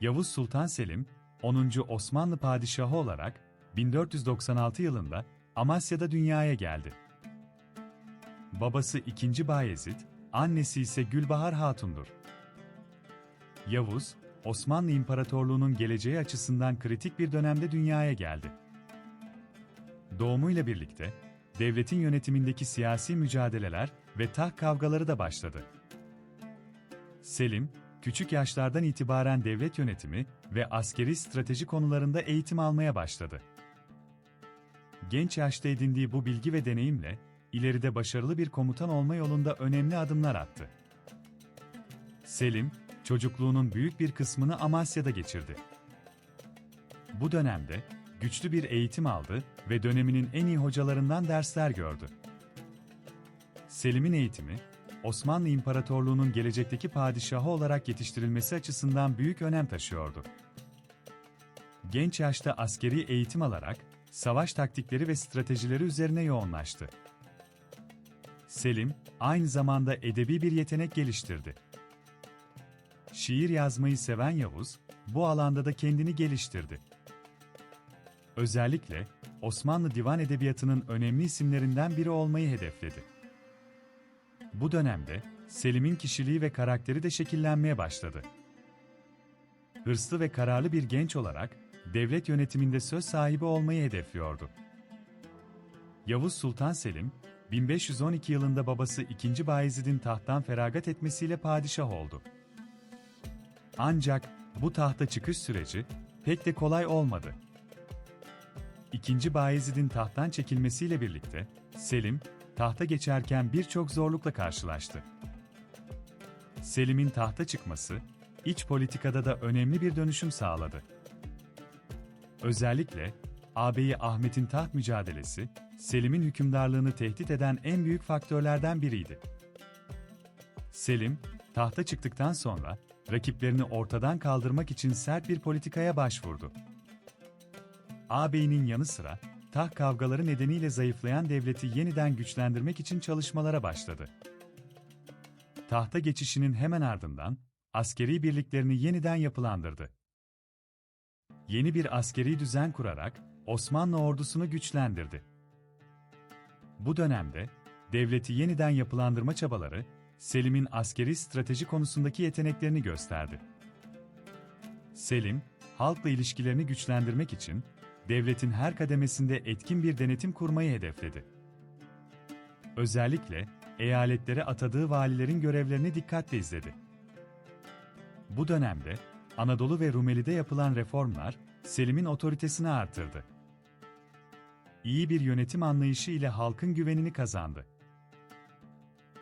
Yavuz Sultan Selim, 10. Osmanlı padişahı olarak 1496 yılında Amasya'da dünyaya geldi. Babası 2. Bayezid, annesi ise Gülbahar Hatun'dur. Yavuz, Osmanlı İmparatorluğu'nun geleceği açısından kritik bir dönemde dünyaya geldi. Doğumuyla birlikte, devletin yönetimindeki siyasi mücadeleler ve taht kavgaları da başladı. Selim, küçük yaşlardan itibaren devlet yönetimi ve askeri strateji konularında eğitim almaya başladı. Genç yaşta edindiği bu bilgi ve deneyimle, ileride başarılı bir komutan olma yolunda önemli adımlar attı. Selim, çocukluğunun büyük bir kısmını Amasya'da geçirdi. Bu dönemde, güçlü bir eğitim aldı ve döneminin en iyi hocalarından dersler gördü. Selim'in eğitimi, Osmanlı İmparatorluğu'nun gelecekteki padişahı olarak yetiştirilmesi açısından büyük önem taşıyordu. Genç yaşta askeri eğitim alarak, savaş taktikleri ve stratejileri üzerine yoğunlaştı. Selim, aynı zamanda edebi bir yetenek geliştirdi. Şiir yazmayı seven Yavuz, bu alanda da kendini geliştirdi. Özellikle, Osmanlı divan edebiyatının önemli isimlerinden biri olmayı hedefledi. Bu dönemde, Selim'in kişiliği ve karakteri de şekillenmeye başladı. Hırslı ve kararlı bir genç olarak, devlet yönetiminde söz sahibi olmayı hedefliyordu. Yavuz Sultan Selim, 1512 yılında babası 2. Bayezid'in tahttan feragat etmesiyle padişah oldu. Ancak bu tahta çıkış süreci pek de kolay olmadı. İkinci Bayezid'in tahttan çekilmesiyle birlikte Selim, tahta geçerken birçok zorlukla karşılaştı. Selim'in tahta çıkması, iç politikada da önemli bir dönüşüm sağladı. Özellikle, ağabeyi Ahmet'in taht mücadelesi, Selim'in hükümdarlığını tehdit eden en büyük faktörlerden biriydi. Selim, tahta çıktıktan sonra, rakiplerini ortadan kaldırmak için sert bir politikaya başvurdu. Ağabeyinin yanı sıra, taht kavgaları nedeniyle zayıflayan devleti yeniden güçlendirmek için çalışmalara başladı. Tahta geçişinin hemen ardından, askeri birliklerini yeniden yapılandırdı. Yeni bir askeri düzen kurarak, Osmanlı ordusunu güçlendirdi. Bu dönemde, devleti yeniden yapılandırma çabaları, Selim'in askeri strateji konusundaki yeteneklerini gösterdi. Selim, halkla ilişkilerini güçlendirmek için, devletin her kademesinde etkin bir denetim kurmayı hedefledi. Özellikle, eyaletlere atadığı valilerin görevlerini dikkatle izledi. Bu dönemde, Anadolu ve Rumeli'de yapılan reformlar, Selim'in otoritesini artırdı. İyi bir yönetim anlayışı ile halkın güvenini kazandı.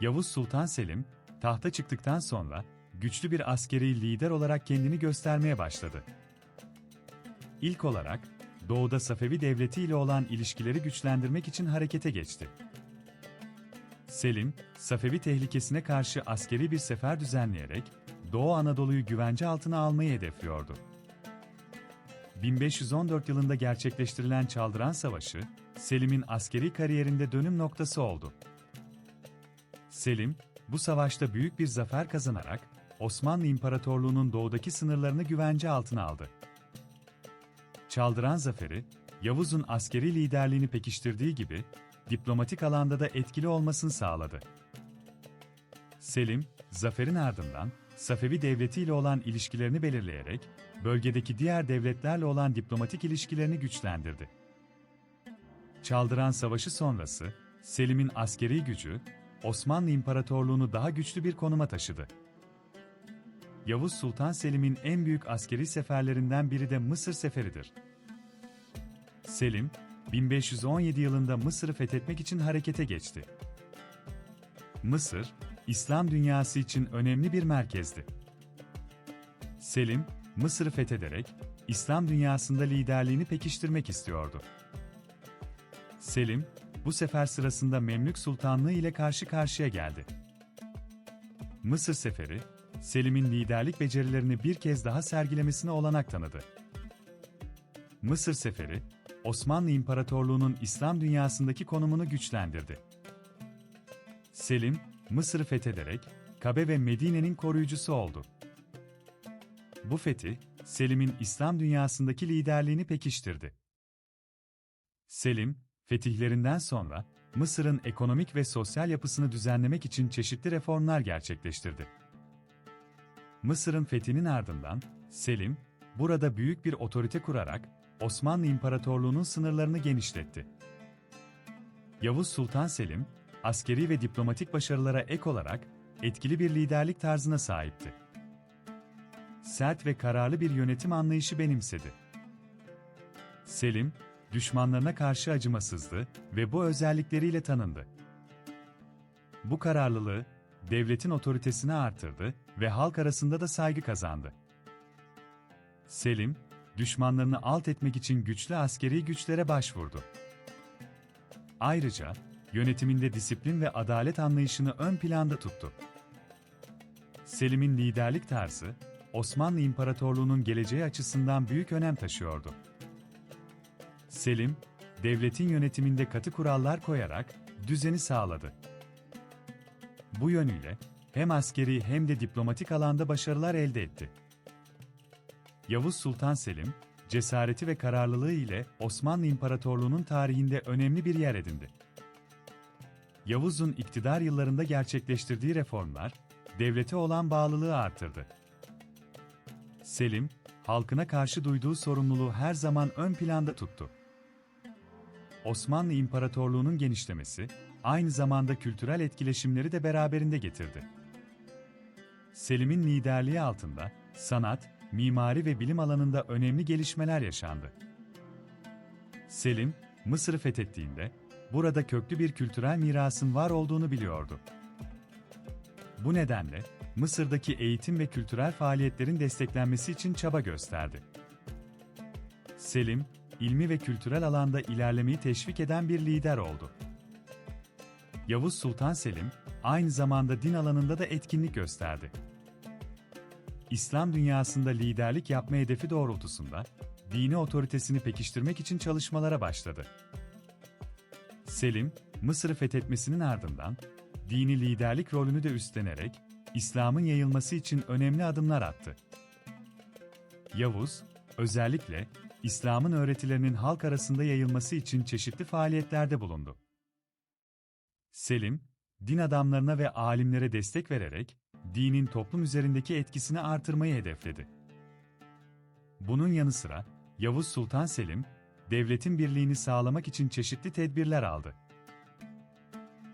Yavuz Sultan Selim, tahta çıktıktan sonra, güçlü bir askeri lider olarak kendini göstermeye başladı. İlk olarak, Doğu'da Safevi Devleti ile olan ilişkileri güçlendirmek için harekete geçti. Selim, Safevi tehlikesine karşı askeri bir sefer düzenleyerek, Doğu Anadolu'yu güvence altına almayı hedefliyordu. 1514 yılında gerçekleştirilen Çaldıran Savaşı, Selim'in askeri kariyerinde dönüm noktası oldu. Selim, bu savaşta büyük bir zafer kazanarak, Osmanlı İmparatorluğu'nun doğudaki sınırlarını güvence altına aldı. Çaldıran Zaferi, Yavuz'un askeri liderliğini pekiştirdiği gibi, diplomatik alanda da etkili olmasını sağladı. Selim, zaferin ardından, Safevi Devleti ile olan ilişkilerini belirleyerek, bölgedeki diğer devletlerle olan diplomatik ilişkilerini güçlendirdi. Çaldıran Savaşı sonrası, Selim'in askeri gücü, Osmanlı İmparatorluğu'nu daha güçlü bir konuma taşıdı. Yavuz Sultan Selim'in en büyük askeri seferlerinden biri de Mısır Seferidir. Selim, 1517 yılında Mısır'ı fethetmek için harekete geçti. Mısır, İslam dünyası için önemli bir merkezdi. Selim, Mısır'ı fethederek İslam dünyasında liderliğini pekiştirmek istiyordu. Selim, bu sefer sırasında Memlük Sultanlığı ile karşı karşıya geldi. Mısır seferi, Selim'in liderlik becerilerini bir kez daha sergilemesine olanak tanıdı. Mısır seferi, Osmanlı İmparatorluğu'nun İslam dünyasındaki konumunu güçlendirdi. Selim, Mısır'ı fethederek Kabe ve Medine'nin koruyucusu oldu. Bu fethi, Selim'in İslam dünyasındaki liderliğini pekiştirdi. Selim, fetihlerinden sonra Mısır'ın ekonomik ve sosyal yapısını düzenlemek için çeşitli reformlar gerçekleştirdi. Mısır'ın fethinin ardından Selim, burada büyük bir otorite kurarak Osmanlı İmparatorluğu'nun sınırlarını genişletti. Yavuz Sultan Selim, askeri ve diplomatik başarılara ek olarak etkili bir liderlik tarzına sahipti. Sert ve kararlı bir yönetim anlayışı benimsedi. Selim, düşmanlarına karşı acımasızdı ve bu özellikleriyle tanındı. Bu kararlılığı, devletin otoritesini artırdı ve halk arasında da saygı kazandı. Selim, düşmanlarını alt etmek için güçlü askeri güçlere başvurdu. Ayrıca, yönetiminde disiplin ve adalet anlayışını ön planda tuttu. Selim'in liderlik tarzı, Osmanlı İmparatorluğu'nun geleceği açısından büyük önem taşıyordu. Selim, devletin yönetiminde katı kurallar koyarak düzeni sağladı. Bu yönüyle hem askeri hem de diplomatik alanda başarılar elde etti. Yavuz Sultan Selim, cesareti ve kararlılığı ile Osmanlı İmparatorluğu'nun tarihinde önemli bir yer edindi. Yavuz'un iktidar yıllarında gerçekleştirdiği reformlar, devlete olan bağlılığı artırdı. Selim, halkına karşı duyduğu sorumluluğu her zaman ön planda tuttu. Osmanlı İmparatorluğu'nun genişlemesi, aynı zamanda kültürel etkileşimleri de beraberinde getirdi. Selim'in liderliği altında, sanat, mimari ve bilim alanında önemli gelişmeler yaşandı. Selim, Mısır'ı fethettiğinde, burada köklü bir kültürel mirasın var olduğunu biliyordu. Bu nedenle, Mısır'daki eğitim ve kültürel faaliyetlerin desteklenmesi için çaba gösterdi. Selim, ilmi ve kültürel alanda ilerlemeyi teşvik eden bir lider oldu. Yavuz Sultan Selim, aynı zamanda din alanında da etkinlik gösterdi. İslam dünyasında liderlik yapma hedefi doğrultusunda, dini otoritesini pekiştirmek için çalışmalara başladı. Selim, Mısır'ı fethetmesinin ardından, dini liderlik rolünü de üstlenerek, İslam'ın yayılması için önemli adımlar attı. Yavuz, özellikle İslam'ın öğretilerinin halk arasında yayılması için çeşitli faaliyetlerde bulundu. Selim, din adamlarına ve alimlere destek vererek, dinin toplum üzerindeki etkisini artırmayı hedefledi. Bunun yanı sıra, Yavuz Sultan Selim, devletin birliğini sağlamak için çeşitli tedbirler aldı.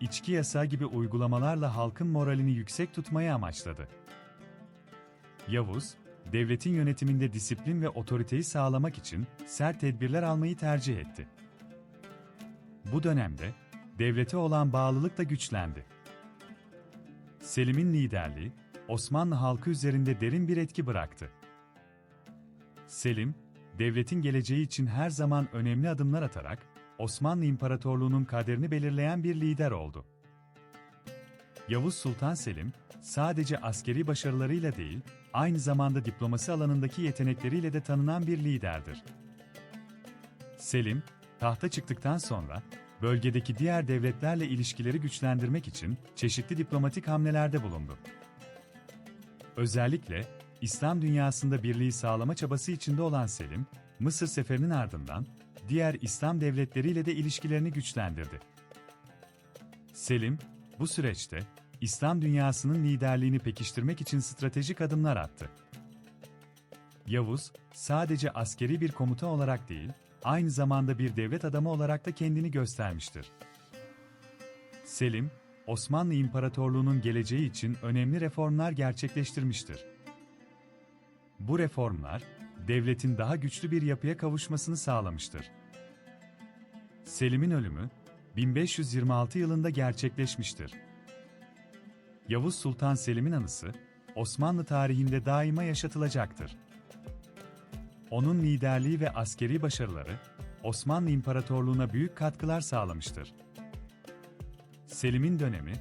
İçki yasağı gibi uygulamalarla halkın moralini yüksek tutmayı amaçladı. Yavuz, devletin yönetiminde disiplin ve otoriteyi sağlamak için sert tedbirler almayı tercih etti. Bu dönemde, devlete olan bağlılık da güçlendi. Selim'in liderliği, Osmanlı halkı üzerinde derin bir etki bıraktı. Selim, devletin geleceği için her zaman önemli adımlar atarak, Osmanlı İmparatorluğu'nun kaderini belirleyen bir lider oldu. Yavuz Sultan Selim, sadece askeri başarılarıyla değil, aynı zamanda diplomasi alanındaki yetenekleriyle de tanınan bir liderdir. Selim, tahta çıktıktan sonra, bölgedeki diğer devletlerle ilişkileri güçlendirmek için çeşitli diplomatik hamlelerde bulundu. Özellikle, İslam dünyasında birliği sağlama çabası içinde olan Selim, Mısır seferinin ardından, diğer İslam devletleriyle de ilişkilerini güçlendirdi. Selim, bu süreçte, İslam dünyasının liderliğini pekiştirmek için stratejik adımlar attı. Yavuz, sadece askeri bir komuta olarak değil, aynı zamanda bir devlet adamı olarak da kendini göstermiştir. Selim, Osmanlı İmparatorluğu'nun geleceği için önemli reformlar gerçekleştirmiştir. Bu reformlar, devletin daha güçlü bir yapıya kavuşmasını sağlamıştır. Selim'in ölümü, 1526 yılında gerçekleşmiştir. Yavuz Sultan Selim'in anısı, Osmanlı tarihinde daima yaşatılacaktır. Onun liderliği ve askeri başarıları, Osmanlı İmparatorluğu'na büyük katkılar sağlamıştır. Selim'in dönemi,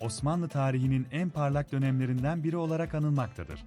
Osmanlı tarihinin en parlak dönemlerinden biri olarak anılmaktadır.